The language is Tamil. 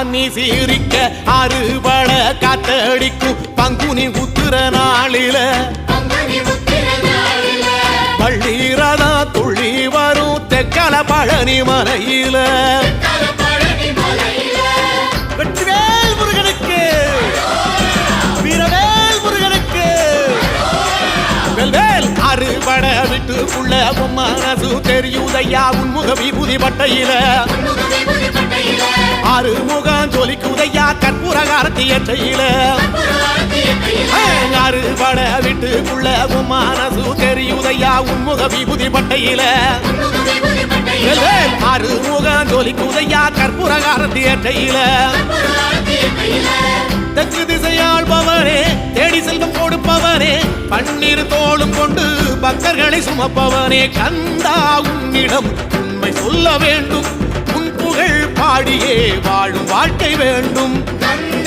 பண்ணி சீரிக்க அறுபட காத்தடிக்கும் பங்குனி உத்திர நாளில. பள்ளீரதா துள்ளி வரும் தெக்கல பழனி மலையில. வெற்றிவேல் முருகனுக்கு. வீரவேல் முருகனுக்கு. வெல்வேல் அறுபட விட்டுக்குள்ள உன் மனசு தெரியுதையா உன்முக விபூதி பட்டையில அறுமுகம் ஜொலிக்குதையா கற்பூர காரத்தி ஏற்றையில அறுபட வீட்டுக்குள்ள உன் மனசு தெரியுதையா உன்முக விபூதி பட்டையில. வெல்வேல் அறுமுகம் ஜொலிக்குதையா கற்பூர காரத்தி ஏற்றையில தெற்கு திசையாள்பவனே தேடி செல்வம் கொடுப்பவனே பன்னீர் தோளும் கொண்டு பக்தர்களை சுமப்பவனே கந்தா உன்னிடம் உண்மை சொல்ல வேண்டும். உன் புகழ் பாடியே வா வாழ்க்கை வேண்டும். கந்த